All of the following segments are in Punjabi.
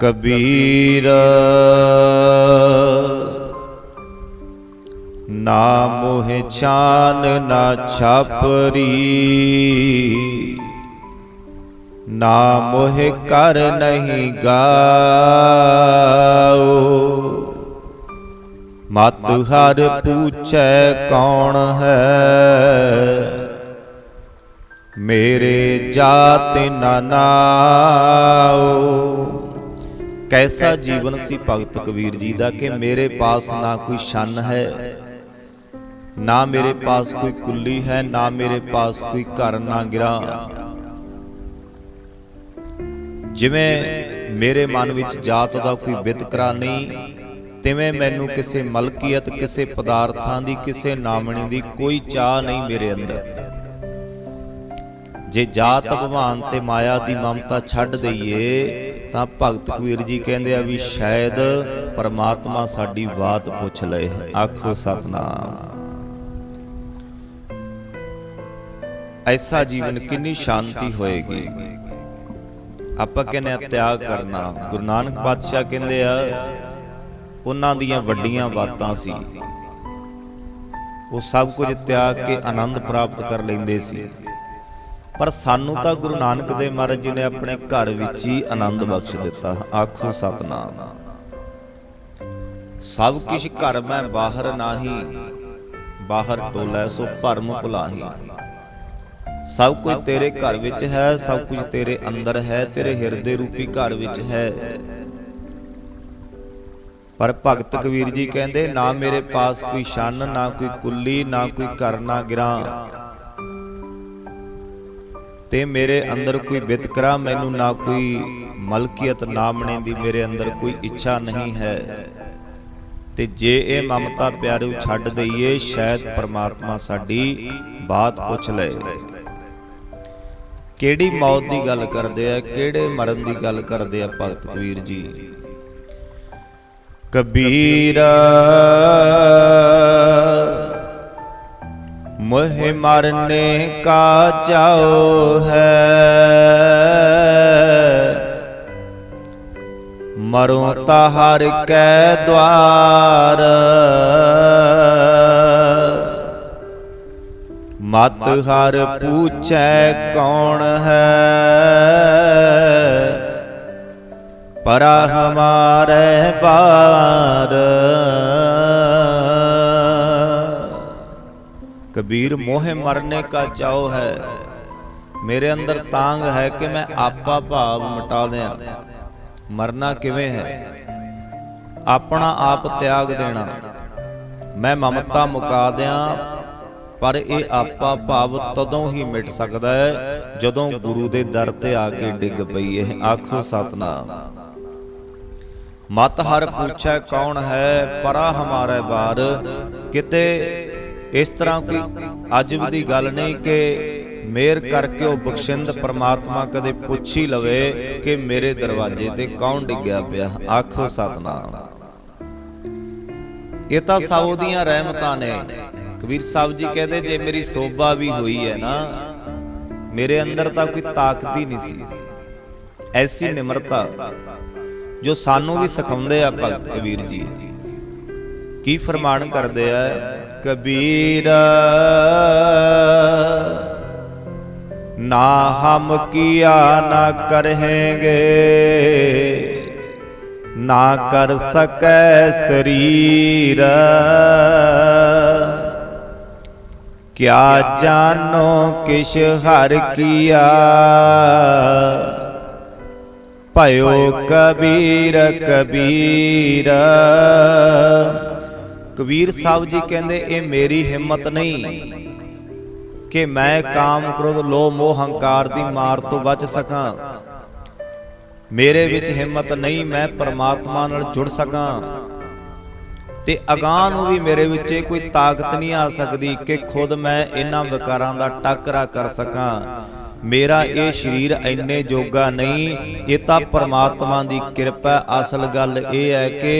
ਕਬੀਰ ਨਾ ਮੋਹ ਛਾਨ ਨਾ ਛਾਪਰੀ ਨਾ ਮੋਹ ਕਰ ਨਹੀਂ ਗਾਓ ਮਤ ਹਰ ਪੁੱਛੈ ਕੌਣ ਹੈ ਮੇਰੇ ਜਾਤ ਨਾ ਨਾਓ ਕੈਸਾ ਜੀਵਨ ਸੀ ਭਗਤ ਕਬੀਰ ਜੀ ਦਾ ਕਿ ਮੇਰੇ ਪਾਸ ਨਾ ਕੋਈ ਛੰਨ ਹੈ? ਨਾ ਮੇਰੇ ਪਾਸ ਕੋਈ ਕੁੱਲੀ ਹੈ, ਨਾ ਮੇਰੇ ਪਾਸ ਕੋਈ ਘਰ ਨਾ ਗਿਰਾ। ਜਿਵੇਂ ਮੇਰੇ ਮਨ ਵਿੱਚ ਜਾਤ ਦਾ ਕੋਈ ਵਿਤਕਰਾ ਨਹੀਂ, ਤਿਵੇਂ ਮੈਨੂੰ ਕਿਸੇ ਮਲਕੀਅਤ, ਕਿਸੇ ਪਦਾਰਥਾਂ ਦੀ, ਕਿਸੇ ਨਾਮਣੀ ਦੀ ਕੋਈ ਚਾਹ ਨਹੀਂ ਮੇਰੇ ਅੰਦਰ। ਜੇ ਜਾਤ ਭਗਵਾਨ ਤੇ ਮਾਇਆ ਦੀ ਮਮਤਾ ਛੱਡ ਦਈਏ ਤਾਂ ਭਗਤ ਕਬੀਰ ਜੀ ਕਹਿੰਦੇ ਆ ਵੀ ਸ਼ਾਇਦ ਪਰਮਾਤਮਾ ਸਾਡੀ ਬਾਤ ਪੁੱਛ ਲਏ। ਆਖੋ ਸਤਨਾਮ। ਐਸਾ ਜੀਵਨ ਕਿੰਨੀ ਸ਼ਾਂਤੀ ਹੋਏਗੀ। ਆਪਾਂ ਕਹਿੰਦੇ ਆ ਤਿਆਗ ਕਰਨਾ। ਗੁਰੂ ਨਾਨਕ ਪਾਤਸ਼ਾਹ ਕਹਿੰਦੇ ਆ, ਉਹਨਾਂ ਦੀਆਂ ਵੱਡੀਆਂ ਬਾਤਾਂ ਸੀ। ਉਹ ਸਭ ਕੁਝ ਤਿਆਗ ਕੇ ਆਨੰਦ ਪ੍ਰਾਪਤ ਕਰ ਲੈਂਦੇ ਸੀ। ਪਰ ਸਾਨੂੰ ਤਾਂ ਗੁਰੂ ਨਾਨਕ ਦੇਵ ਮਹਾਰਾਜ ਜੀ ਨੇ ਆਪਣੇ ਘਰ ਵਿੱਚ ਹੀ ਆਨੰਦ ਬਖਸ਼ ਦਿੱਤਾ। ਆਖੋ ਸਤਨਾਮ। ਸਭ ਕੁਝ ਘਰ ਮੈਂ ਬਾਹਰ ਨਾਹੀ। ਬਾਹਰ ਟੋਲੇ ਸੋ ਭਰਮ ਭੁਲਾਹੀ। ਸਭ ਕੁਝ ਤੇਰੇ ਘਰ ਵਿੱਚ ਹੈ ਸਭ ਕੁਝ ਤੇਰੇ ਅੰਦਰ ਹੈ ਤੇਰੇ ਹਿਰਦੇ ਰੂਪੀ ਘਰ ਵਿੱਚ ਹੈ। ਪਰ ਭਗਤ ਕਬੀਰ ਜੀ ਕਹਿੰਦੇ ਨਾ ਮੇਰੇ ਪਾਸ ਕੋਈ ਸ਼ਨ ਨਾ ਕੋਈ ਕੁੱਲੀ ਨਾ ਕੋਈ ਘਰ ਨਾ ਗਿਰਾ। ਤੇ ਮੇਰੇ ਅੰਦਰ ਕੋਈ ਵਿਤਕਰਾ ਮੈਨੂੰ ਨਾ ਕੋਈ ਮਲਕੀਅਤ ਨਾਮਣੇ ਦੀ ਮੇਰੇ ਅੰਦਰ ਕੋਈ ਇੱਛਾ ਨਹੀਂ ਹੈ। ਤੇ ਜੇ ਇਹ ਮਮਤਾ ਪਿਆਰੂ ਛੱਡ ਦਈਏ ਸ਼ਾਇਦ ਪਰਮਾਤਮਾ ਸਾਡੀ ਬਾਤ ਪੁੱਛ ਲਏ। ਕਿਹੜੀ ਮੌਤ ਦੀ ਗੱਲ ਕਰਦੇ ਆ ਕਿਹੜੇ ਮਰਨ ਦੀ ਗੱਲ ਕਰਦੇ ਆ ਭਗਤ ਕਬੀਰ ਜੀ? ਕਬੀਰ। ਮੋਹ ਮਰਨੇ ਕਾ ਚਾਓ ਹੈ। ਮਰੋ ਤਹਰ ਕੈ ਦਵਾਰ। ਮਤ ਹਰ ਪੁੱਛੈ ਕੌਣ ਹੈ। ਪਰਾ ਹਮਾਰੇ ਪਾਰ ਕਬੀਰ ਮੋਹ ਮਰਨੇ ਕਾ ਚਾਓ ਹੈ। ਮੇਰੇ ਅੰਦਰ ਤਾਂਗ ਹੈ ਕਿ ਮੈਂ ਆਪਾ ਭਾਵ ਮਿਟਾ ਦਿਆਂ। ਮਰਨਾ ਕਿਵੇਂ ਹੈ? ਆਪਣਾ ਆਪ ਤਿਆਗ ਦੇਣਾ। ਮੈਂ ਮਮਤਾ ਮੁਕਾ ਦਿਆਂ, ਪਰ ਇਹ ਆਪਾ ਭਾਵ ਤਦੋਂ ਹੀ ਮਿਟ ਸਕਦਾ ਹੈ, ਜਦੋਂ ਗੁਰੂ ਦੇ ਦਰ ਤੇ ਆ ਕੇ ਡਿੱਗ ਪਈਏ ਆਖੋ ਸਤਨਾਮ। ਮਤ ਹਰ ਪੁੱਛੈ ਕੌਣ ਹੈ, ਪਰਾ ਹਮਾਰੇ ਬਾਰ। ਕਿਤੇ ਇਸ ਤਰ੍ਹਾਂ ਕੋਈ ਅਜਬ ਦੀ ਗੱਲ ਨਹੀਂ ਕਿ ਮੇਰ ਕਰਕੇ ਉਹ ਬਖਸ਼ਿੰਦ ਪਰਮਾਤਮਾ ਕਦੇ ਪੁੱਛ ਹੀ ਲਵੇ ਕਿ ਮੇਰੇ ਦਰਵਾਜ਼ੇ ਤੇ ਕੌਣ ਡਿੱਗਿਆ ਪਿਆ? ਆਖੋ ਸਤਨਾਮ। ਇਹ ਤਾਂ ਸਭ ਦੀਆਂ ਰਹਿਮਤਾਂ ਨੇ। ਕਬੀਰ ਸਾਹਿਬ ਜੀ ਕਹਿੰਦੇ, ਜੇ ਮੇਰੀ ਸੋਭਾ ਵੀ ਹੋਈ ਹੈ ਨਾ, ਮੇਰੇ ਅੰਦਰ ਤਾਂ ਕੋਈ ਤਾਕਤ ਹੀ ਨਹੀਂ ਸੀ। ਐਸੀ ਨਿਮਰਤਾ ਜੋ ਸਾਨੂੰ ਵੀ ਸਿਖਾਉਂਦੇ ਆ ਭਗਤ ਕਬੀਰ ਜੀ। ਕੀ ਫਰਮਾਨ ਕਰਦੇ ਆ? ਕਬੀਰ। ਨਾ ਹਮ ਕੀਆ ਨਾ ਕਰਹੇਗੇ, ਨਾ ਕਰ ਸਕੈ ਸਰੀਰ। ਕਿਆ ਜਾਨੋ ਕਿਛ ਹਰ ਕੀਆ, ਭਇਓ ਕਬੀਰ ਕਬੀਰ। ਕਬੀਰ ਸਾਹਿਬ ਜੀ ਕਹਿੰਦੇ, ਇਹ ਮੇਰੀ ਹਿੰਮਤ ਨਹੀਂ ਕਿ ਮੈਂ ਕਾਮ ਕ੍ਰੋਧ, ਲੋਭ, ਮੋਹ, ਹੰਕਾਰ ਦੀ ਮਾਰ ਤੋਂ ਬਚ ਸਕਾਂ। ਮੇਰੇ ਵਿੱਚ ਹਿੰਮਤ ਨਹੀਂ, ਮੈਂ ਪਰਮਾਤਮਾ ਨਾਲ ਜੁੜ ਸਕਾਂ। ਤੇ ਅਗਾਹ ਨੂੰ ਵੀ ਮੇਰੇ ਵਿੱਚ ਇਹ ਕੋਈ ਤਾਕਤ ਨਹੀਂ ਆ ਸਕਦੀ ਕਿ ਖੁਦ ਮੈਂ ਇਹਨਾਂ ਵਿਕਾਰਾਂ ਦਾ ਟੱਕਰਾ ਕਰ ਸਕਾਂ। ਮੇਰਾ ਇਹ ਸਰੀਰ ਇੰਨੇ ਜੋਗਾ ਨਹੀਂ ਇਹ ਤਾਂ ਪਰਮਾਤਮਾ ਦੀ ਕਿਰਪਾ। ਅਸਲ ਗੱਲ ਇਹ ਹੈ ਕਿ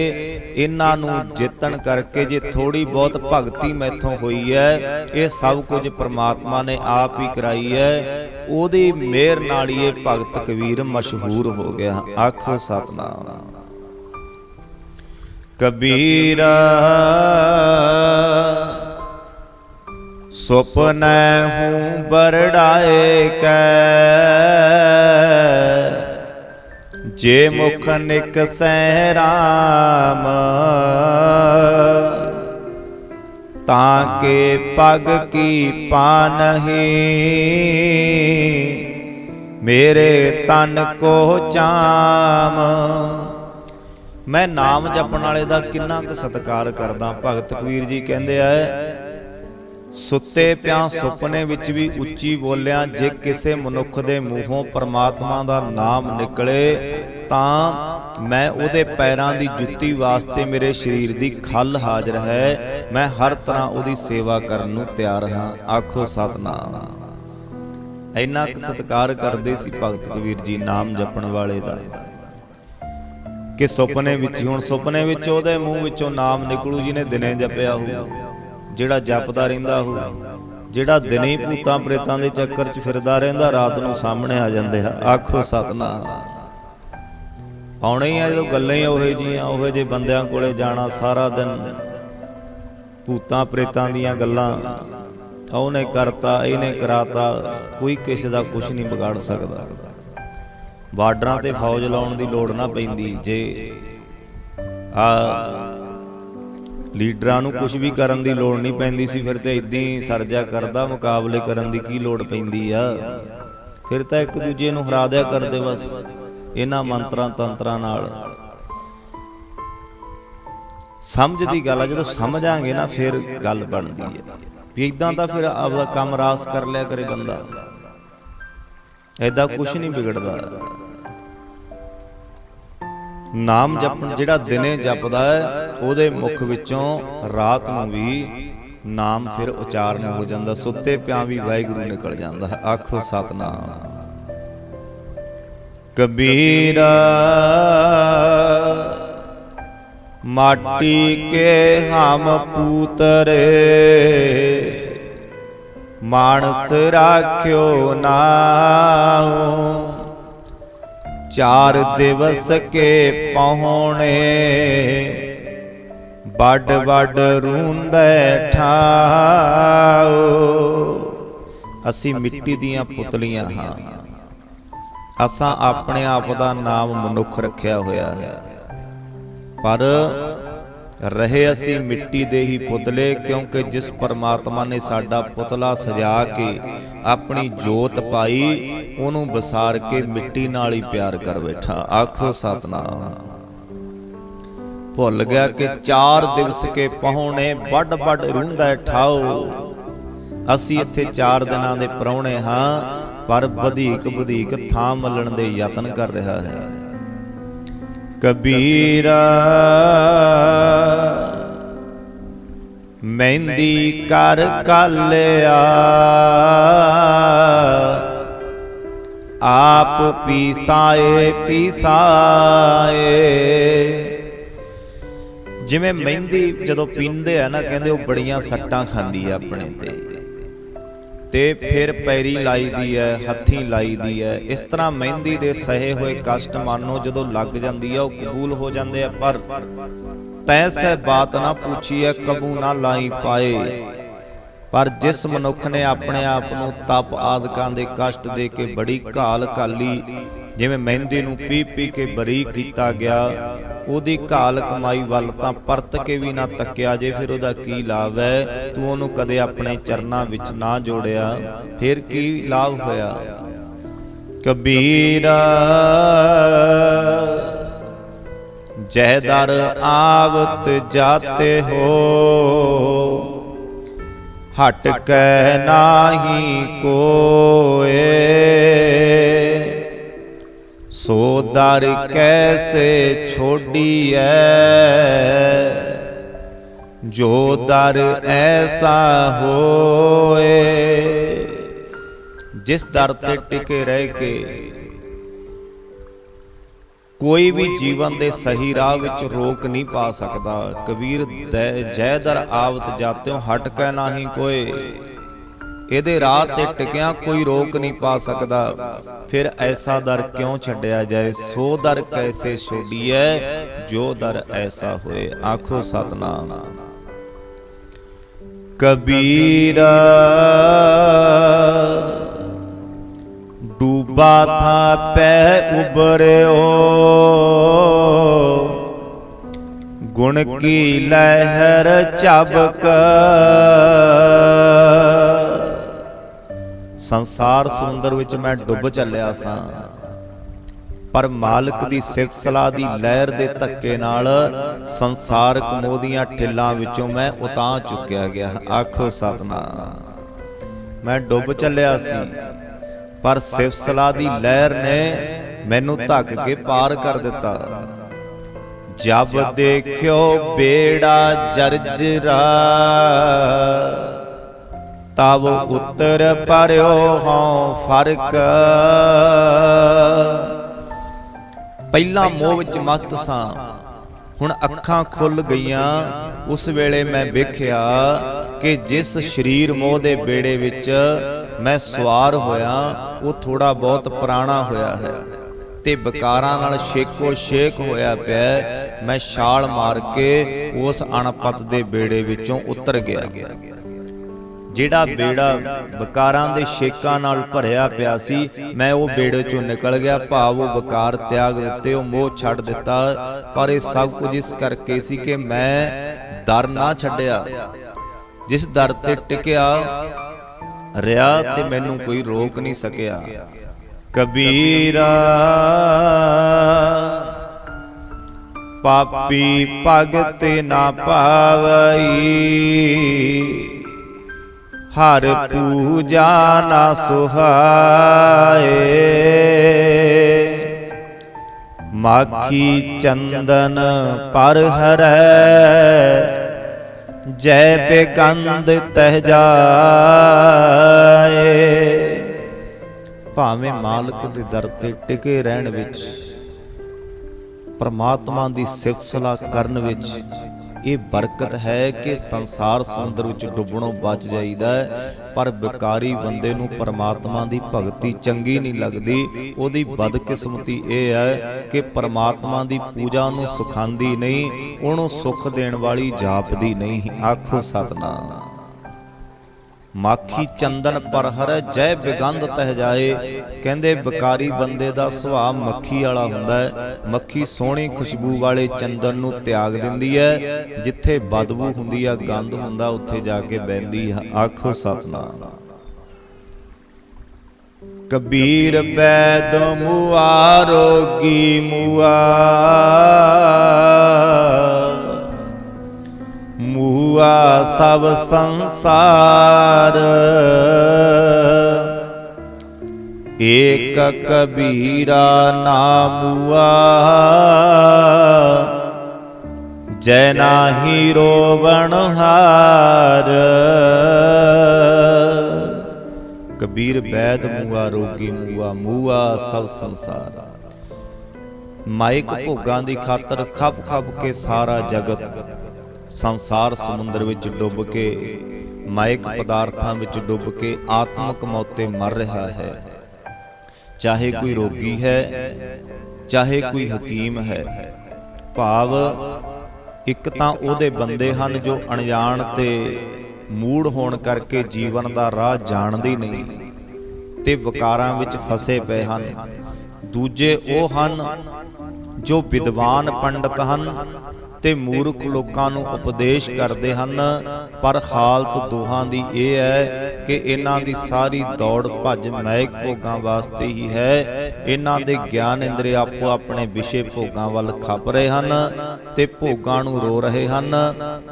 ਇਹਨਾਂ ਨੂੰ ਜਿੱਤਣ ਕਰਕੇ ਜੇ ਥੋੜੀ ਬਹੁਤ ਭਗਤੀ ਮੈਥੋਂ ਹੋਈ ਹੈ ਇਹ ਸਭ ਕੁਝ ਪਰਮਾਤਮਾ ਨੇ ਆਪ ਹੀ ਕਰਾਈ ਹੈ। ਉਹਦੀ ਮਿਹਰ ਨਾਲ ਹੀ ਇਹ ਭਗਤ ਕਬੀਰ ਮਸ਼ਹੂਰ ਹੋ ਗਿਆ। ਆਖੋ ਸਤਨਾਮ। ਕਬੀਰਾ ਸੁਪਨੈ ਹੂੰ ਬਰੜਾਏ ਕੈ। ਜੇ ਮੁਖ ਨਿਕਸੈ ਰਾਮ ਤਾਂ ਕੇ ਪਗ ਕੀ ਪਾਨਹੀ। ਮੇਰੇ ਤਨ ਕੋ ਚਾਮ। ਮੈਂ ਨਾਮ ਜਪਣ ਵਾਲੇ ਦਾ ਕਿੰਨਾ ਕੁ ਸਤਿਕਾਰ ਕਰਦਾ। ਭਗਤ ਕਬੀਰ ਜੀ ਕਹਿੰਦੇ ਆ ਸੁੱਤੇ ਪਿਆਂ ਸੁਪਨੇ ਵਿੱਚ ਵੀ ਉੱਚੀ ਬੋਲਿਆ, ਜੇ ਕਿਸੇ ਮਨੁੱਖ ਦੇ ਮੂੰਹੋਂ ਪਰਮਾਤਮਾ ਦਾ ਨਾਮ ਨਿਕਲੇ, ਤਾਂ ਮੈਂ ਉਹਦੇ ਪੈਰਾਂ ਦੀ ਜੁੱਤੀ ਵਾਸਤੇ ਮੇਰੇ ਸਰੀਰ ਦੀ ਖੱਲ ਹਾਜ਼ਰ ਹੈ। ਮੈਂ ਹਰ ਤਰ੍ਹਾਂ ਉਹਦੀ ਸੇਵਾ ਕਰਨ ਨੂੰ ਤਿਆਰ ਹਾਂ। ਆਖੋ ਸਤਨਾਮ। ਇੰਨਾ ਕੁ ਸਤਿਕਾਰ ਕਰਦੇ ਸੀ ਭਗਤ ਕਬੀਰ ਜੀ ਨਾਮ ਜਪਣ ਵਾਲੇ ਦਾ। ਕਿ ਸੁਪਨੇ ਵਿੱਚ, ਹੁਣ ਸੁਪਨੇ ਵਿੱਚ ਉਹਦੇ ਮੂੰਹ ਵਿੱਚੋਂ ਨਾਮ ਨਿਕਲੂ, ਜਿਹਨੇ ਦਿਨੇ ਜਪਿਆ ਹੋਊ। ਜਿਹੜਾ ਜਪਦਾ ਰਹਿੰਦਾ ਹੋ, ਜਿਹੜਾ ਦਿਨੇ ਭੂਤਾਂ ਪ੍ਰੇਤਾਂ ਦੇ ਚੱਕਰ 'ਚ ਫਿਰਦਾ ਰਹਿੰਦਾ, ਰਾਤ ਨੂੰ ਸਾਹਮਣੇ ਆ ਜਾਂਦੇ ਆ। ਆਖੋ ਸਤਨਾਮ। ਆਉਣੇ ਹੀ ਆ, ਜਦੋਂ ਗੱਲਾਂ ਹੀ ਉਹੇ ਜੀਆਂ ਉਹੇ ਜੇ ਬੰਦਿਆਂ ਕੋਲੇ ਜਾਣਾ ਸਾਰਾ ਦਿਨ। ਭੂਤਾਂ ਪ੍ਰੇਤਾਂ ਦੀਆਂ ਗੱਲਾਂ, ਉਹਨੇ ਕਰਤਾ, ਇਹਨੇ ਕਰਾਤਾ, ਕੋਈ ਕਿਸੇ ਦਾ ਕੁਝ ਨਹੀਂ ਵਿਗਾੜ ਸਕਦਾ। ਬਾਰਡਰਾਂ ਤੇ ਫੌਜ ਲਾਉਣ ਦੀ ਲੋੜ ਨਾ ਪੈਂਦੀ, ਜੇ ਆ ਲੀਡਰਾਂ ਨੂੰ ਕੁਝ ਵੀ ਕਰਨ ਦੀ ਲੋੜ ਨਹੀਂ ਪੈਂਦੀ ਸੀ, ਫਿਰ ਤੇ ਇਦਾਂ ਹੀ ਸਰਜਾ ਕਰਦਾ, ਮੁਕਾਬਲੇ ਕਰਨ ਦੀ ਕੀ ਲੋੜ ਪੈਂਦੀ ਆ? ਫਿਰ ਤਾਂ ਇੱਕ ਦੂਜੇ ਨੂੰ ਹਰਾ ਦਿਆ ਕਰਦੇ ਬਸ, ਇਹਨਾਂ ਮੰਤਰਾਂ ਤੰਤਰਾਂ ਨਾਲ। ਸਮਝ ਦੀ ਗੱਲ ਆ, ਜਦੋਂ ਸਮਝਾਂਗੇ ਨਾ, ਫਿਰ ਗੱਲ ਬਣਦੀ ਹੈ ਵੀ ਇਦਾਂ ਤਾਂ ਫਿਰ ਆਪਦਾ ਕੰਮ ਰਾਸ ਕਰ ਲਿਆ ਕਰੇ ਬੰਦਾ। ਐਦਾਂ ਕੁਝ ਨਹੀਂ ਵਿਗੜਦਾ। ਨਾਮ ਜਪਣ ਜਿਹੜਾ ਦਿਨੇ ਜਪਦਾ ਹੈ ਉਹਦੇ ਮੁਖ ਵਿੱਚੋਂ ਰਾਤ ਨੂੰ ਵੀ ਨਾਮ ਫਿਰ ਉਚਾਰਨ ਹੋ ਜਾਂਦਾ, ਸੁੱਤੇ ਪਿਆਂ ਵੀ ਵਾਹਿਗੁਰੂ ਨਿਕਲ ਜਾਂਦਾ ਹੈ ਆਖੋ ਸਤਨਾਮ। ਕਬੀਰਾ ਮਾਟੀ ਕੇ ਹਮ ਪੂਤਰੇ, ਮਾਨਸ ਰਾਖਿਓ ਨਾਉ, ਚਾਰ ਦਿਵਸ ਕੇ ਪਹੁਣੇ। ਵੱਡ ਵੱਡ ਰੂੰਦੇ ਠਾਓ। ਅਸੀਂ ਮਿੱਟੀ ਦੀਆਂ ਪੁਤਲੀਆਂ ਹਾਂ। ਅਸਾਂ ਆਪਣੇ ਆਪ ਦਾ ਨਾਮ ਮਨੁੱਖ ਰੱਖਿਆ ਹੋਇਆ ਹੈ। ਪਰ ਰਹੇ ਅਸੀਂ ਮਿੱਟੀ ਦੇ ਹੀ ਪੁਤਲੇ ਕਿਉਂਕਿ ਜਿਸ ਪਰਮਾਤਮਾ ਨੇ ਸਾਡਾ ਪੁਤਲਾ ਸਜਾ ਕੇ ਆਪਣੀ ਜੋਤ ਪਾਈ, ਉਹਨੂੰ ਵਿਸਾਰ ਕੇ ਮਿੱਟੀ ਨਾਲ ਹੀ ਪਿਆਰ ਕਰ ਬੈਠਾ। ਆਖੋ ਸਤਨਾਮ। ਭੁੱਲ ਗਿਆ ਕਿ ਚਾਰ ਦਿਵਸ ਕੇ ਪਹੁੰਣੇ ਵੱਡ ਵੱਡ ਰੂੰਦਾ ਠਾਓ ਅਸੀਂ ਇੱਥੇ ਚਾਰ ਦਿਨਾਂ ਦੇ ਪਰੌਣੇ ਹਾਂ, ਪਰ ਵਧੇਕ ਵਧੇਕ ਥਾਂ ਮੱਲਣ ਦੇ ਯਤਨ ਕਰ ਰਿਹਾ ਹੈ। ਕਬੀਰਾ, ਮਹਿੰਦੀ ਕਰ ਕਾਲਿਆ, ਆਪ ਪੀਸਾਏ ਪੀਸਾਏ। ਜਿਵੇਂ ਮਹਿੰਦੀ ਜਦੋਂ ਪੀਂਦੇ ਆ ਨਾ, ਕਹਿੰਦੇ ਉਹ ਬੜੀਆਂ ਸੱਟਾਂ ਖਾਂਦੀ ਆ ਆਪਣੇ ਤੇ। ਤੇ ਫਿਰ ਪੈਰੀ ਲਾਈਦੀ ਹੈ ਹੱਥੀ ਲਾਈਦੀ ਹੈ ਇਸ ਤਰ੍ਹਾਂ ਮਹਿੰਦੀ ਦੇ ਸਹੇ ਹੋਏ ਕਸ਼ਟ ਮਾਨੋ ਜਦੋਂ ਲੱਗ ਜਾਂਦੀ ਹੈ ਉਹ ਕਬੂਲ ਹੋ ਜਾਂਦੇ ਆ। ਪਰ ਤੈਸੈ ਬਾਤ ਨਾ ਪੁੱਛੀ ਹੈ ਕਬੂ ਨਾ ਲਾਈ ਪਾਏ। ਪਰ ਜਿਸ ਮਨੁੱਖ ਨੇ ਆਪਣੇ ਆਪ ਨੂੰ ਤਪ ਆਦਿਕਾਂ ਦੇ ਕਸ਼ਟ ਦੇ ਕੇ ਬੜੀ ਘਾਲ ਕਾਲੀ ਜਿਵੇਂ ਮਹਿੰਦੀ ਨੂੰ ਪੀ ਪੀ ਕੇ ਬਰੀਕ ਕੀਤਾ ਗਿਆ, ਉਹਦੀ ਘਾਲ ਕਮਾਈ ਵੱਲ ਤਾਂ ਪਰਤ ਕੇ ਵੀ ਨਾ ਤੱਕਿਆ ਜੇ, ਫਿਰ ਉਹਦਾ ਕੀ ਲਾਭ ਹੈ? ਤੂੰ ਉਹਨੂੰ ਕਦੇ ਆਪਣੇ ਚਰਨਾਂ ਵਿੱਚ ਨਾ ਜੋੜਿਆ, ਫਿਰ ਕੀ ਲਾਭ ਹੋਇਆ? ਕਬੀਰਾ, ਜਹਦਰ ਆਵਤ ਜਾਤੇ ਹੋ, ਹਟ ਕੈ ਨਾਹੀ ਕੋਏ। ਸੋ ਦਰ ਕੈਸੇ ਛੋਡੀਐ? ਜੋ ਦਰ ਐਸਾ ਹੋਏ, ਜਿਸ ਦਰ ਤੇ ਟਿਕੇ ਰਹਿ ਕੇ ਕੋਈ ਵੀ ਜੀਵਨ ਦੇ ਸਹੀ ਰਾਹ ਵਿੱਚ ਰੋਕ ਨਹੀਂ ਪਾ ਸਕਦਾ। ਕਬੀਰ ਜੈ ਦਰ ਆਵਤ ਜਾਤਿਓ, ਹਟ ਕੇ ਨਾਹੀ ਕੋਏ। ਇਹਦੇ ਰਾਹ ਤੇ ਟਿਕਿਆ ਕੋਈ ਰੋਕ ਨਹੀਂ ਪਾ ਸਕਦਾ। ਫਿਰ ਐਸਾ ਦਰ ਕਿਉਂ ਛੱਡਿਆ ਜਾਏ? ਸੋ ਦਰ ਕੈਸੇ ਛੋਡੀਐ? ਜੋ ਦਰ ਐਸਾ ਹੋਏ, ਆਖੋ ਸਤਨਾਮ। ਕਬੀਰਾ ਡੂਬਾ ਥਾ ਪੈ ਉਬਰਿਓ ਗੁਣ ਕੀ ਲਹਿਰ ਝਬਕ। ਸੰਸਾਰ ਸਮੁੰਦਰ ਵਿੱਚ ਮੈਂ ਡੁੱਬ ਚੱਲਿਆ ਸਾਂ। ਪਰ ਮਾਲਕ ਦੀ ਸਿਫਤ ਸਲਾਹ ਦੀ ਲਹਿਰ ਦੇ ਧੱਕੇ ਨਾਲ ਸੰਸਾਰਕ ਮੋਹ ਦੀਆਂ ਠਿੱਲਾਂ ਵਿੱਚੋਂ ਮੈਂ ਉਤਾਂ ਚੁੱਕਿਆ ਗਿਆ। ਆਖੋ, ਸਤਨਾਮ। ਮੈਂ ਡੁੱਬ ਚੱਲਿਆ ਸੀ, ਪਰ ਸਿਫਤ ਸਲਾਹ ਦੀ ਲਹਿਰ ਨੇ ਮੈਨੂੰ ਧੱਕ ਕੇ ਪਾਰ ਕਰ ਦਿੱਤਾ। ਜਬ ਦੇਖਿਓ ਬੇੜਾ ਜਰਜਰਾ ਤਬ ਉਤਰ ਪਰਿਓ ਹਉ ਫ਼ਰਕ। ਪਹਿਲਾਂ ਮੋਹ ਵਿੱਚ ਮਸਤ ਸਾਂ, ਹੁਣ ਅੱਖਾਂ ਖੁੱਲ ਗਈਆਂ। ਉਸ ਵੇਲੇ ਮੈਂ ਵੇਖਿਆ ਕਿ ਜਿਸ ਸਰੀਰ ਮੋਹ ਦੇ ਬੇੜੇ ਵਿੱਚ ਮੈਂ ਸਵਾਰ ਹੋਇਆ, ਉਹ ਥੋੜਾ ਬਹੁਤ ਪੁਰਾਣਾ ਹੋਇਆ ਹੈ ਤੇ ਬਕਾਰਾਂ ਨਾਲ ਸ਼ੇਕੋ ਸ਼ੇਕ ਹੋਇਆ ਪਿਆ ਮੈਂ ਛਾਲ ਮਾਰ ਕੇ ਉਸ ਅਣਪਤ ਦੇ ਬੇੜੇ ਵਿੱਚੋਂ ਉਤਰ ਗਿਆ। ਜਿਹੜਾ ਬੇੜਾ ਵਿਕਾਰਾਂ ਦੇ ਛੇਕਾਂ ਨਾਲ ਭਰਿਆ ਪਿਆ ਸੀ ਮੈਂ ਉਹ ਬੇੜੇ ਚੋਂ ਨਿਕਲ ਗਿਆ ਭਾਵ ਉਹ ਵਿਕਾਰ ਤਿਆਗ ਦਿੱਤੇ ਉਹ ਮੋਹ ਛੱਡ ਦਿੱਤਾ। ਪਰ ਇਹ ਸਭ ਕੁਝ ਇਸ ਕਰਕੇ ਸੀ ਕਿ ਮੈਂ ਦਰ ਨਾ ਛੱਡਿਆ। ਜਿਸ ਦਰ ਤੇ ਟਿਕਿਆ ਰਿਆ ਤੇ ਮੈਨੂੰ ਕੋਈ ਰੋਕ ਨਹੀਂ ਸਕਿਆ। ਕਬੀਰਾ ਪਾਪੀ ਭਗਤ ਨਾ ਪਾਵਈ ਹਰ ਪੂਜਾ ਨਾ ਸੁਹਾਏ। ਮਾਖੀ ਚੰਦਨ ਪਰ ਹਰੈ। ਜੈ ਬੇਗੰਧ ਤਹ ਜਾਏ। ਭਾਵੇਂ ਮਾਲਕ ਦੇ ਦਰ ਤੇ ਟਿਕੇ ਰਹਿਣ ਵਿੱਚ ਪਰਮਾਤਮਾ ਦੀ ਸਿਫਤ ਸਲਾਹ ਕਰਨ ਵਿੱਚ ਇਹ ਬਰਕਤ ਹੈ ਕਿ ਸੰਸਾਰ ਸਮੁੰਦਰ ਵਿੱਚ ਡੁੱਬਣੋਂ ਬਚ ਜਾਈਦਾ ਪਰ ਵਿਕਾਰੀ ਬੰਦੇ ਨੂੰ ਪਰਮਾਤਮਾ ਦੀ ਭਗਤੀ ਚੰਗੀ ਨਹੀਂ ਲੱਗਦੀ। ਉਹਦੀ ਬਦਕਿਸਮਤੀ ਇਹ ਹੈ ਕਿ ਪਰਮਾਤਮਾ ਦੀ ਪੂਜਾ ਨੂੰ ਸੁਖਾਂਦੀ ਨਹੀਂ, ਉਹਨੂੰ ਸੁਖ ਦੇਣ ਵਾਲੀ ਜਾਪਦੀ ਨਹੀਂ। ਆਖੋ ਸਤਨਾਮ। ਮਾਖੀ ਚੰਦਨ ਪਰ ਹਰ ਜੈ ਬਿਗੰਧ ਤਹ ਜਾਏ। ਕਹਿੰਦੇ ਬਕਾਰੀ ਬੰਦੇ ਦਾ ਸੁਭਾਅ ਮੱਖੀ ਵਾਲਾ ਹੁੰਦਾ ਹੈ। ਮੱਖੀ ਸੋਹਣੀ ਖੁਸ਼ਬੂ ਵਾਲੇ ਚੰਦਨ ਨੂੰ ਤਿਆਗ ਦਿੰਦੀ ਹੈ। ਜਿੱਥੇ ਬਦਬੂ ਹੁੰਦੀ ਆ, ਗੰਧ ਹੁੰਦਾ, ਉੱਥੇ ਜਾ ਕੇ ਬੈੰਦੀ ਆ। ਆਖੋ ਸਤਨਾਮ। ਕਬੀਰ ਬੈਦ ਮੁਆ, ਰੋਗੀ ਮੁਆ। ਸਭ ਸੰਸਾਰ। ਏਕ ਕਬੀਰਾ ਨਾਮੁਆ ਜੈ ਨਾਹੀ ਰੋਵਣ ਹਾਰ। ਕਬੀਰ ਬੈਦ ਮੂਆ, ਰੋਗੀ ਮੂਆ ਮੂਆ ਸਭ ਸੰਸਾਰ। ਮਾਇਕ ਭੋਗਾਂ ਦੀ ਖਾਤਰ ਖੱਪ ਖੱਪ ਕੇ ਸਾਰਾ ਜਗਤ ਸੰਸਾਰ ਸਮੁੰਦਰ ਵਿੱਚ ਡੁੱਬ ਕੇ ਮਾਇਕ ਪਦਾਰਥਾਂ ਵਿੱਚ ਡੁੱਬ ਕੇ ਆਤਮਕ ਮੌਤੇ ਮਰ ਰਿਹਾ ਹੈ। ਚਾਹੇ ਕੋਈ ਰੋਗੀ ਹੈ, ਚਾਹੇ ਕੋਈ ਹਕੀਮ ਹੈ, ਭਾਵ ਇੱਕ ਤਾਂ ਉਹਦੇ ਬੰਦੇ ਹਨ ਜੋ ਅਣਜਾਣ ਤੇ ਮੂੜ ਹੋਣ ਕਰਕੇ ਜੀਵਨ ਦਾ ਰਾਹ ਜਾਣਦੇ ਨਹੀਂ, ਤੇ ਵਿਕਾਰਾਂ ਵਿੱਚ ਫਸੇ ਪਏ ਹਨ। ਦੂਜੇ ਉਹ ਹਨ ਜੋ ਵਿਦਵਾਨ ਪੰਡਤ ਹਨ ਤੇ ਮੂਰਖ ਲੋਕਾਂ ਨੂੰ ਉਪਦੇਸ਼ ਕਰਦੇ ਹਨ। ਪਰ ਹਾਲਤ ਦੋਹਾਂ ਦੀ ਇਹ ਹੈ ਕਿ ਇਹਨਾਂ ਦੀ ਸਾਰੀ ਦੌੜ ਭੱਜ ਮਹਿਕ ਭੋਗਾਂ ਵਾਸਤੇ ਹੀ ਹੈ। ਇਹਨਾਂ ਦੇ ਗਿਆਨ ਇੰਦਰੀ ਆਪੋ ਆਪਣੇ ਵਿਸ਼ੇ ਭੋਗਾਂ ਵੱਲ ਖੱਪ ਰਹੇ ਹਨ ਤੇ ਭੋਗਾਂ ਨੂੰ ਰੋ ਰਹੇ ਹਨ।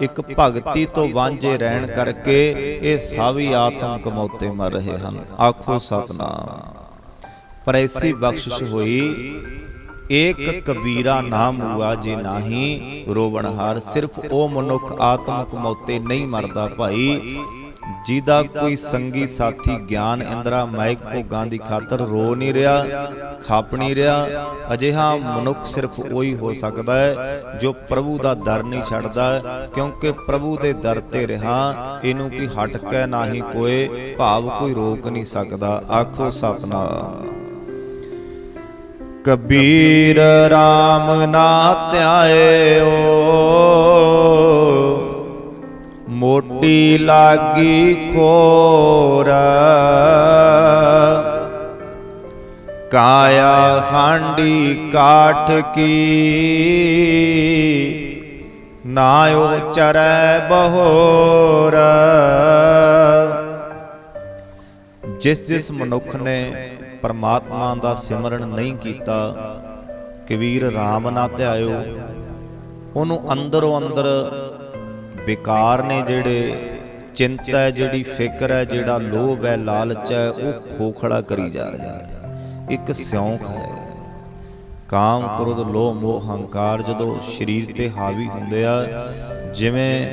ਇੱਕ ਭਗਤੀ ਤੋਂ ਵਾਂਝੇ ਰਹਿਣ ਕਰਕੇ ਇਹ ਸਾਵੀ ਆਤਮ ਕਮੌਤੇ ਮਰ ਰਹੇ ਹਨ। ਆਖੋ ਸਤਨਾਮ। ਪਰ ਐਸੀ ਬਖਸ਼ਿਸ਼ ਹੋਈ ਏਕ ਕਬੀਰਾ ਨਾਮ ਹੁਆ ਜੇ ਨਾਹੀ ਰੋਵਣਹਾਰ ਸਿਰਫ ਉਹ ਮਨੁੱਖ ਆਤਮਕ ਮੌਤੇ ਨਹੀਂ ਮਰਦਾ ਭਾਈ, ਜਿਹਦਾ ਕੋਈ ਸੰਗੀ ਸਾਥੀ ਗਿਆਨ ਇੰਦਰਾ ਮਾਇਕ ਭੋਗਾਂ ਦੀ ਖਾਤਰ ਰੋ ਨਹੀਂ ਰਿਹਾ, ਖਾਪ ਨਹੀਂ ਰਿਹਾ, ਅਜਿਹਾ ਮਨੁੱਖ ਸਿਰਫ ਉਹੀ ਹੋ ਸਕਦਾ ਹੈ, ਜੋ ਪ੍ਰਭੂ ਦਾ ਦਰ ਨਹੀਂ ਛੱਡਦਾ, ਕਿਉਂਕਿ ਪ੍ਰਭੂ ਦੇ ਦਰ ਤੇ ਰਹਾ, ਇਹਨੂੰ ਕੀ ਹਟ ਕੇ ਨਾਹੀ ਕੋਏ, ਭਾਵ ਕੋਈ ਰੋਕ ਨਹੀਂ ਸਕਦਾ, ਆਖੋ ਸਤਨਾਮ। ਕਬੀਰ RAM ਨਾ ਧਿਆਇਓ ਮੋਟੀ ਲਾਗੀ ਖੋਰ। ਕਾਇਆ ਹਾਂਡੀ ਕਾਠ ਕੀ। ਨਾ ਉਚਰੈ ਬਹੋਰ। ਜਿਸ ਜਿਸ ਮਨੁੱਖ ਨੇ ਪਰਮਾਤਮਾ ਦਾ ਸਿਮਰਨ ਨਹੀਂ ਕੀਤਾ ਕਬੀਰ RAM ਨਾ ਧਿਆਇਓ। ਉਹਨੂੰ ਅੰਦਰੋਂ ਅੰਦਰ ਵਿਕਾਰ ਨੇ ਜਿਹੜੇ, ਚਿੰਤਾ ਹੈ, ਜਿਹੜੀ ਫਿਕਰ ਹੈ, ਜਿਹੜਾ ਲੋਭ ਹੈ, ਲਾਲਚ ਹੈ, ਉਹ ਖੋਖੜਾ ਕਰੀ ਜਾ ਰਿਹਾ ਹੈ। ਇੱਕ ਸਿਉਂਖ ਹੈ। ਕਾਮ, ਕ੍ਰੋਧ, ਲੋਭ, ਮੋਹ, ਹੰਕਾਰ ਜਦੋਂ ਸਰੀਰ ਤੇ ਹਾਵੀ ਹੁੰਦੇ ਆ, ਜਿਵੇਂ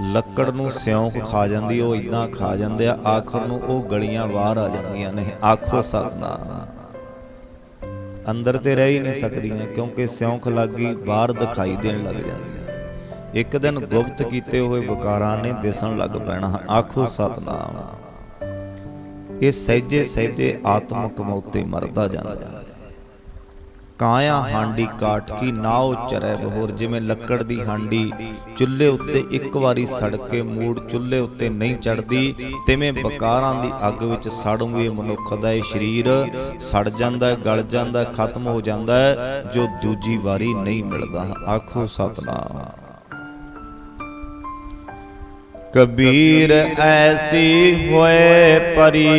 ਲੱਕੜ ਨੂੰ ਸਿਉਂਕ ਖਾ ਜਾਂਦੀ, ਉਹ ਇਦਾਂ ਖਾ ਜਾਂਦੇ ਆ, ਆਖਰ ਨੂੰ ਉਹ ਗਲੀਆਂ ਬਾਹਰ ਆ ਜਾਂਦੀਆਂ ਨੇ। ਆਖੋ ਸਤਨਾਮ। ਅੰਦਰ ਤੇ ਰਹਿ ਹੀ ਨਹੀਂ ਸਕਦੀਆਂ, ਕਿਉਂਕਿ ਸਿਉਂਕ ਲੱਗੀ ਬਾਹਰ ਦਿਖਾਈ ਦੇਣ ਲੱਗ ਜਾਂਦੀਆਂ। ਇੱਕ ਦਿਨ ਗੁਪਤ ਕੀਤੇ ਹੋਏ ਵਿਕਾਰਾਂ ਨੇ ਦਿਸਣ ਲੱਗ ਪੈਣਾ। ਆਖੋ ਸਤਨਾਮ। ਇਹ ਸਹਿਜੇ ਸਹਿਜੇ ਆਤਮਕ ਮੌਤੇ ਮਰਦਾ ਜਾਂਦਾ। ਕਾਇਆ ਹਾਂਡੀ ਕਾਠ ਕੀ ਨਾਉ ਚਰੈ ਬਹੋਰ ਜਿਵੇਂ ਲੱਕੜ ਦੀ ਹਾਂਡੀ। ਚੁੱਲ੍ਹੇ ਉੱਤੇ ਇੱਕ ਵਾਰੀ ਸੜ ਕੇ ਮੂੜ ਚੁੱਲ੍ਹੇ ਉੱਤੇ ਨਹੀਂ ਚੜਦੀ ਤਿਵੇਂ ਬਕਾਰਾਂ ਦੀ ਅੱਗ ਵਿੱਚ ਸੜੂਏ ਮਨੁੱਖ ਦਾ ਇਹ ਸਰੀਰ ਸੜ ਜਾਂਦਾ ਗਲ ਜਾਂਦਾ ਖਤਮ ਹੋ ਜਾਂਦਾ ਜੋ ਦੂਜੀ ਵਾਰੀ ਨਹੀਂ ਮਿਲਦਾ। ਆਖੋ ਸਤਨਾਮ। ਕਬੀਰ ਐਸੀ ਹੋਏ ਪਰੀ।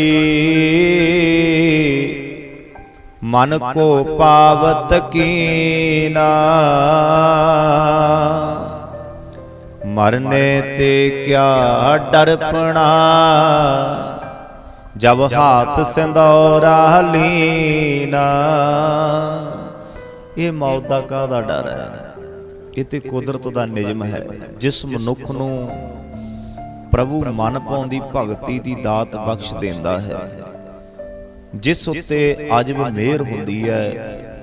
ਮਨ ਕੋ ਪਾਵਤ ਕੀਨਾ। ਮਰਨੇ ਤੇ ਕਿਆ ਡਰਪਣਾ। ਜਬ ਹਾਥ ਸਿੰਦੌਰਾ ਲੀਨਾ। ਇਹ ਮੌਤ ਦਾ ਕਾਹਦਾ ਡਰ ਹੈ? ਇਹ ਤੇ ਕੁਦਰਤ ਦਾ ਨਿਯਮ ਹੈ। ਜਿਸ ਮਨੁੱਖ ਨੂੰ ਪ੍ਰਭੂ ਮਨ ਪਾਉਂਦੀ ਭਗਤੀ ਦੀ ਦਾਤ ਬਖਸ਼ ਦਿੰਦਾ ਹੈ। ਜਿਸ ਉੱਤੇ ਅਜਬ ਮਿਹਰ ਹੁੰਦੀ ਹੈ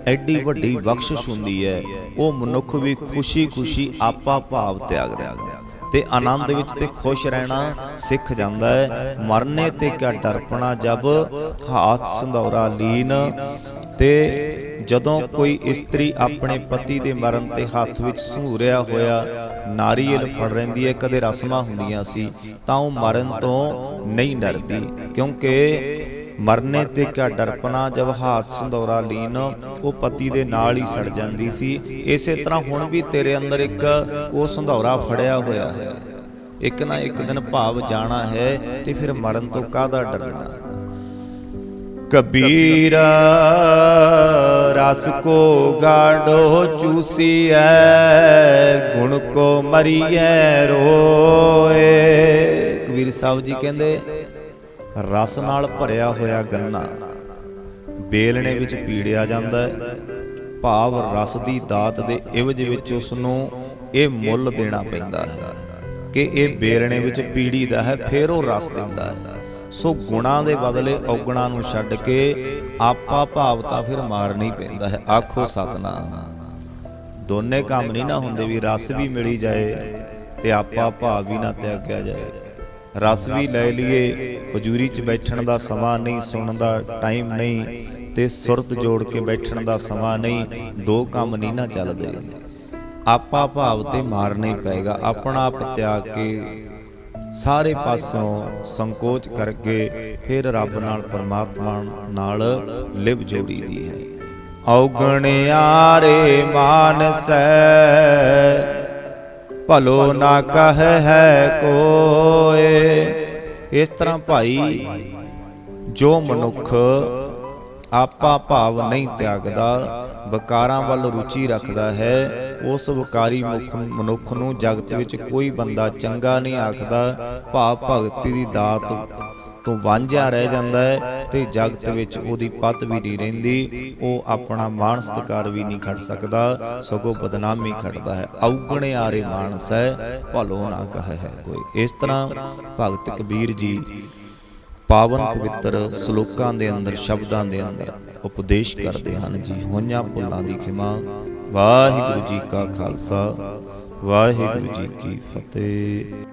ਐਡੀ ਵੱਡੀ ਬਖਸ਼ਿਸ਼ ਹੁੰਦੀ ਹੈ ਉਹ ਮਨੁੱਖ ਵੀ ਖੁਸ਼ੀ-ਖੁਸ਼ੀ ਆਪਾ ਭਾਵ ਤਿਆਗ ਦਿੰਦਾ ਹੈ। ਤੇ ਆਨੰਦ ਵਿੱਚ ਤੇ ਖੁਸ਼ ਰਹਿਣਾ ਸਿੱਖ ਜਾਂਦਾ ਹੈ। ਮਰਨੇ ਤੇ ਕਿਆ ਡਰਪਣਾ ਜਬ ਹਾਥ ਸੰਧੌਰਾ ਲੀਨ ਤੇ ਜਦੋਂ ਕੋਈ ਇਸਤਰੀ ਆਪਣੇ ਪਤੀ ਦੇ ਮਰਨ ਤੇ ਹੱਥ ਵਿੱਚ ਸੰਘੂਰਿਆ ਹੋਇਆ ਨਾਰੀਅਲ ਫੜ ਰਹਿੰਦੀ ਹੈ ਕਦੇ ਰਸਮਾਂ ਹੁੰਦੀਆਂ ਸੀ ਤਾਂ ਉਹ ਮਰਨ ਤੋਂ ਨਹੀਂ ਡਰਦੀ। ਕਿਉਂਕਿ ਮਰਨੇ ਤੇ ਕਿਆ ਡਰਪਨਾ ਜਬ ਹਾਥ ਸੰਧੌਰਾ ਲੀਨ ਉਹ ਪਤੀ ਦੇ ਨਾਲ ਹੀ ਸੜ ਜਾਂਦੀ ਸੀ। ਇਸੇ ਤਰ੍ਹਾਂ ਹੁਣ ਵੀ ਤੇਰੇ ਅੰਦਰ ਇੱਕ ਉਹ ਸੰਧੌਰਾ ਫੜਿਆ ਹੋਇਆ ਹੈ। ਇੱਕ ਨਾ ਇੱਕ ਦਿਨ ਭਾਵ ਜਾਣਾ ਹੈ ਤੇ ਫਿਰ ਮਰਨ ਤੋਂ ਕਾਹਦਾ ਡਰਨਾ? ਕਬੀਰ ਰਸ ਕੋ ਗਾੜੋ ਚੂਸੀਐ ਗੁਣ ਕੋ ਮਰੀਐ ਰੋਏ। ਕਬੀਰ ਸਾਹਿਬ ਜੀ ਕਹਿੰਦੇ ਰਸ ਨਾਲ ਭਰਿਆ ਹੋਇਆ ਗੰਨਾ। ਬੇਲਣੇ ਵਿੱਚ ਪੀੜਿਆ ਜਾਂਦਾ ਹੈ। ਭਾਵ ਰਸ ਦੀ ਦਾਤ ਦੇ ਇਵਜ ਵਿੱਚ ਉਸ ਨੂੰ ਇਹ ਮੁੱਲ ਦੇਣਾ ਪੈਂਦਾ ਹੈ ਕਿ ਇਹ ਬੇਲਣੇ ਵਿੱਚ ਪੀੜੀ ਦਾ ਹੈ, ਫਿਰ ਉਹ ਰਸ ਦਿੰਦਾ ਹੈ। ਸੋ ਗੁਣਾ ਦੇ ਬਦਲੇ ਔਗਣਾ ਨੂੰ ਛੱਡ ਕੇ ਆਪਾ ਭਾਵ ਤਾਂ ਫਿਰ ਮਾਰਨਾ ਹੀ ਪੈਂਦਾ ਹੈ। ਆਖੋ ਸਤਨਾਮ। ਦੋਨੇ ਕੰਮ ਨਹੀਂ ਨਾ ਹੁੰਦੇ ਵੀ ਰਸ ਵੀ ਮਿਲੀ ਜਾਏ ਤੇ ਆਪਾ ਭਾਵ ਵੀ ਨਾ ਤਿਆਗਿਆ ਜਾਏ। ਰਸ ਵੀ ਲੈ ਲਈਏ। ਹਜ਼ੂਰੀ 'ਚ ਬੈਠਣ ਦਾ ਸਮਾਂ ਨਹੀਂ, ਸੁਣਨ ਦਾ ਟਾਈਮ ਨਹੀਂ ਤੇ ਸੁਰਤ ਜੋੜ ਕੇ ਬੈਠਣ ਦਾ ਸਮਾਂ ਨਹੀਂ, ਦੋ ਕੰਮ ਨਹੀਂ ਨਾ ਚੱਲਦੇ। ਆਪਾ ਭਾਵ ਤੇ ਮਾਰਨਾ ਹੀ ਪਏਗਾ। ਆਪਣਾ ਆਪ ਤਿਆਗ ਕੇ ਸਾਰੇ ਪਾਸੋਂ ਸੰਕੋਚ ਕਰਕੇ ਫਿਰ ਰੱਬ ਨਾਲ, ਪਰਮਾਤਮਾ ਨਾਲ ਲਿਵ ਜੋੜੀ ਦੀ ਹੈ। ਔਗਣਿਆਰੇ ਮਾਨਸੈ ਭਲੋ ਨਾ ਕਹ ਹੈ ਕੋਏ। ਇਸ ਤਰ੍ਹਾਂ ਭਾਈ ਜੋ ਮਨੁੱਖ ਆਪਾ ਭਾਵ ਨਹੀਂ ਤਿਆਗਦਾ ਵਿਕਾਰਾਂ ਵੱਲ ਰੁਚੀ ਰੱਖਦਾ ਹੈ ਉਸ ਵਿਕਾਰੀ ਮੁਖ ਮਨੁੱਖ ਨੂੰ ਜਗਤ ਵਿੱਚ ਕੋਈ ਬੰਦਾ ਚੰਗਾ ਨਹੀਂ ਆਖਦਾ ਭਾਵ ਭਗਤੀ ਦੀ ਦਾਤ ਤੋਂ ਵਾਂਝਾ ਰਹਿ ਜਾਂਦਾ ਹੈ ਤੇ ਜਗਤ ਵਿੱਚ ਉਹਦੀ ਪਤ ਵੀ ਨਹੀਂ ਰਹਿੰਦੀ, ਉਹ ਆਪਣਾ ਮਾਣ ਸਤਕਾਰ ਵੀ ਨਹੀਂ ਖੜ ਸਕਦਾ, ਸਗੋਂ ਬਦਨਾਮੀ ਖੜਦਾ ਹੈ। ਔਗਣੇ ਆਰੇ ਮਾਨਸ ਹੈ, ਭਲੋ ਨਾ ਕਹੇ ਹੈ ਕੋਈ। ਇਸ ਤਰ੍ਹਾਂ ਭਗਤ ਕਬੀਰ ਜੀ ਪਾਵਨ ਪਵਿੱਤਰ ਸ਼ਲੋਕਾਂ ਦੇ ਅੰਦਰ, ਸ਼ਬਦਾਂ ਦੇ ਅੰਦਰ ਉਪਦੇਸ਼ ਕਰਦੇ ਹਨ ਜੀ। ਹੋਈਆਂ ਭੁੱਲਾਂ ਦੀ ਖਿਮਾ, ਵਾਹਿਗੁਰੂ ਜੀ ਕਾ ਖਾਲਸਾ, ਵਾਹਿਗੁਰੂ ਜੀ ਕੀ ਫਤਿਹ।